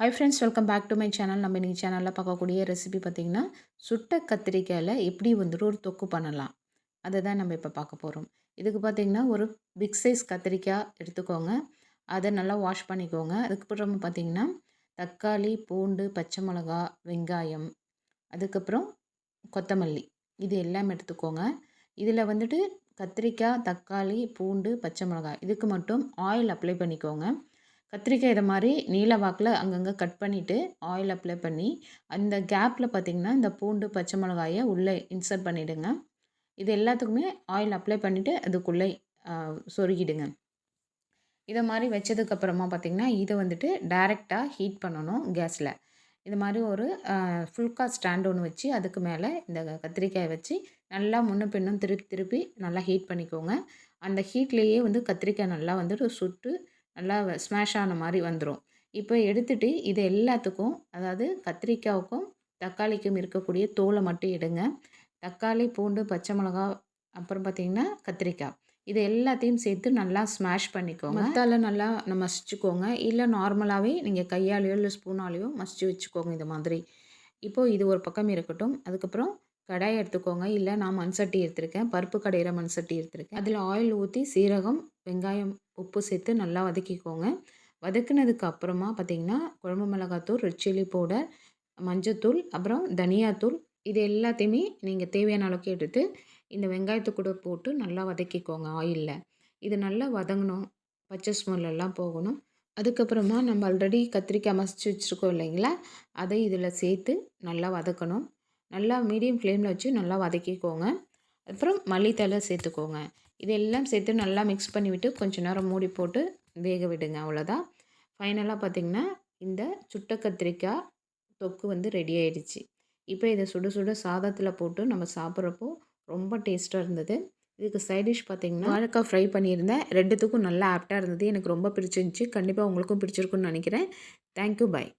Hi friends welcome back to my channel நம்ம இன்றைக்கி சேனலில் பார்க்கக்கூடிய ரெசிபி பார்த்திங்கன்னா சுட்ட கத்திரிக்காயில் எப்படி வந்துட்டு ஒரு தொக்கு பண்ணலாம். அதை தான் நம்ம இப்போ பார்க்க போகிறோம் இதுக்கு பார்த்திங்கன்னா ஒரு பிக் சைஸ் கத்திரிக்காய் எடுத்துக்கோங்க. அதை நல்லா வாஷ் பண்ணிக்கோங்க. அதுக்கப்புறம் பார்த்திங்கன்னா தக்காளி பூண்டு பச்சை மிளகா வெங்காயம் அதுக்கப்புறம் கொத்தமல்லி. இது எல்லாம் எடுத்துக்கோங்க. இதில் வந்துட்டு கத்திரிக்காய் தக்காளி பூண்டு பச்சை மிளகாய் இதுக்கு மட்டும் ஆயில் அப்ளை பண்ணிக்கோங்க. கத்திரிக்காய் இதை மாதிரி நீல வாக்கில் அங்கங்கே கட் பண்ணிவிட்டு ஆயில் அப்ளை பண்ணி அந்த கேப்பில் பார்த்திங்கன்னா இந்த பூண்டு பச்சை மிளகாயை உள்ளே இன்சர்ட் பண்ணிவிடுங்க இது எல்லாத்துக்குமே ஆயில் அப்ளை பண்ணிவிட்டு அதுக்குள்ளே சொருகிடுங்க. இதை மாதிரி வச்சதுக்கப்புறமா பார்த்திங்கன்னா இதை வந்துட்டு டைரெக்டாக ஹீட் பண்ணணும் கேஸில் இது மாதிரி ஒரு ஃபுல்கா ஸ்டாண்ட் ஒன்று வச்சு அதுக்கு மேலே இந்த கத்திரிக்காயை வச்சு நல்லா முன்ன பின்னும் திருப்பி திருப்பி நல்லா ஹீட் பண்ணிக்கோங்க. அந்த ஹீட்லேயே வந்து கத்திரிக்காய் நல்லா வந்துட்டு சுட்டு நல்லா ஸ்மாஷ் ஆன மாதிரி வந்துடும் இப்போ எடுத்துட்டு இது எல்லாத்துக்கும் அதாவது கத்திரிக்காவுக்கும் தக்காளிக்கும் இருக்கக்கூடிய தோலை மட்டும் எடுங்க. தக்காளி பூண்டு பச்சை மிளகா அப்புறம் பார்த்திங்கன்னா கத்திரிக்காய். இது எல்லாத்தையும் சேர்த்து நல்லா ஸ்மாஷ் பண்ணிக்கோங்க. மத்தால நல்லா மசிச்சுக்கோங்க. இல்லை நார்மலாகவே நீங்கள் கையாலேயோ இல்லை ஸ்பூனாலேயோ மசிச்சு வச்சுக்கோங்க இந்த மாதிரி. இப்போது இது ஒரு பக்கம் இருக்கட்டும். அதுக்கப்புறம் கடாய் எடுத்துக்கோங்க. இல்லை நான் மண் சட்டி எடுத்திருக்கேன். பருப்பு கடையிற மண் சட்டி எடுத்திருக்கேன். அதில் ஆயில் ஊற்றி சீரகம் வெங்காயம் உப்பு சேர்த்து நல்லா வதக்கிக்கோங்க. வதக்குனதுக்கு அப்புறமா பார்த்திங்கன்னா குழம்பு மிளகாத்தூள் ரெட் சில்லி பவுடர் மஞ்சத்தூள் அப்புறம் தனியாத்தூள் இது எல்லாத்தையுமே நீங்கள் தேவையான அளவுக்கு எடுத்து இந்த வெங்காயத்தை கூட போட்டு நல்லா வதக்கிக்கோங்க ஆயிலில் இது நல்லா வதங்கணும். பச்சை ஸ்மெல்லாம் போகணும். அதுக்கப்புறமா நம்ம ஆல்ரெடி கத்திரிக்காய் மசிச்சு வச்சுருக்கோம் இல்லைங்களா? அதை இதில் சேர்த்து நல்லா வதக்கணும். நல்லா மீடியம் ஃப்ளேமில் வச்சு நல்லா வதக்கிக்கோங்க. அப்புறம் மல்லித்தலை சேர்த்துக்கோங்க. இதெல்லாம் சேர்த்து நல்லா மிக்ஸ் பண்ணிவிட்டு கொஞ்சம் நேரம் மூடி போட்டு வேக விடுங்க அவ்வளோதான். ஃபைனலாக பார்த்திங்கன்னா இந்த சுட்ட கத்திரிக்காய் தொக்கு வந்து ரெடி ஆயிடுச்சு. இப்போ இதை சுட சுட சாதத்தில் போட்டு நம்ம சாப்பிட்றப்போ ரொம்ப டேஸ்ட்டாக இருந்தது. இதுக்கு சைட் டிஷ் பார்த்திங்கன்னா வாழைக்காய் ஃப்ரை பண்ணியிருந்தேன். ரெண்டுத்துக்கும் நல்லா ஆப்டாக இருந்தது. எனக்கு ரொம்ப பிடிச்சிருந்துச்சி. கண்டிப்பாக உங்களுக்கும் பிடிச்சிருக்குன்னு நினைக்கிறேன். Thank you bye